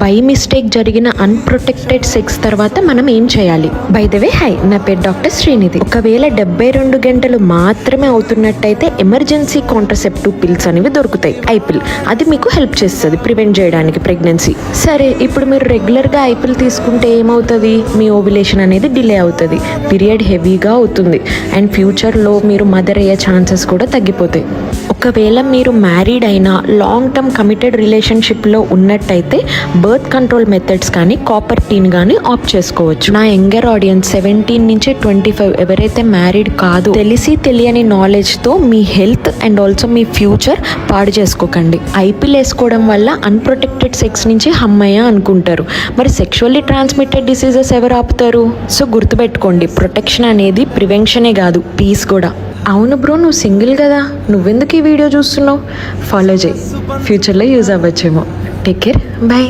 By mistake జరిగిన unprotected sex తర్వాత మనం ఏం చేయాలి? బై ద వే హై నా పేరు డాక్టర్ శ్రీనిధి. ఒకవేళ డెబ్బై రెండు గంటలు మాత్రమే అవుతున్నట్టయితే ఎమర్జెన్సీ కాంట్రసెప్టివ్ పిల్స్ అనేవి దొరుకుతాయి. ఐపిల్ అది మీకు హెల్ప్ చేస్తుంది ప్రివెంట్ చేయడానికి ప్రెగ్నెన్సీ. సరే ఇప్పుడు మీరు రెగ్యులర్గా ఐపిల్ తీసుకుంటే ఏమవుతుంది? మీ ఓవిలేషన్ అనేది డిలే అవుతుంది. పీరియడ్ హెవీగా అవుతుంది. అండ్ ఫ్యూచర్లో మీరు మదర్ అయ్యే ఛాన్సెస్ కూడా తగ్గిపోతాయి. ఒకవేళ మీరు మ్యారీడ్ అయినా లాంగ్ టర్మ్ కమిటెడ్ రిలేషన్షిప్లో ఉన్నట్టయితే బర్త్ కంట్రోల్ మెథడ్స్ కానీ కాపర్ టీన్ కానీ ఆప్ట్ చేసుకోవచ్చు. నా యంగర్ ఆడియన్స్ సెవెంటీన్ నుంచి ట్వంటీ ఫైవ్ ఎవరైతే మ్యారీడ్ కాదు తెలిసి తెలియని నాలెడ్జ్తో మీ హెల్త్ అండ్ ఆల్సో మీ ఫ్యూచర్ పాడు చేసుకోకండి. ఐపీఎల్ వేసుకోవడం వల్ల అన్ప్రొటెక్టెడ్ సెక్స్ నుంచి హమ్మయ్య అనుకుంటారు. మరి సెక్షువల్లీ ట్రాన్స్మిటెడ్ డిసీజెస్ ఎవరు ఆపుతారు? సో గుర్తుపెట్టుకోండి ప్రొటెక్షన్ అనేది ప్రివెన్షనే కాదు పీస్ కూడా. అవును బ్రో నువ్వు సింగిల్ కదా నువ్వెందుకు ఈ వీడియో చూస్తున్నావు? ఫాలో చేయి. ఫ్యూచర్లో యూజ్ అవ్వచ్చేమో. Take care bye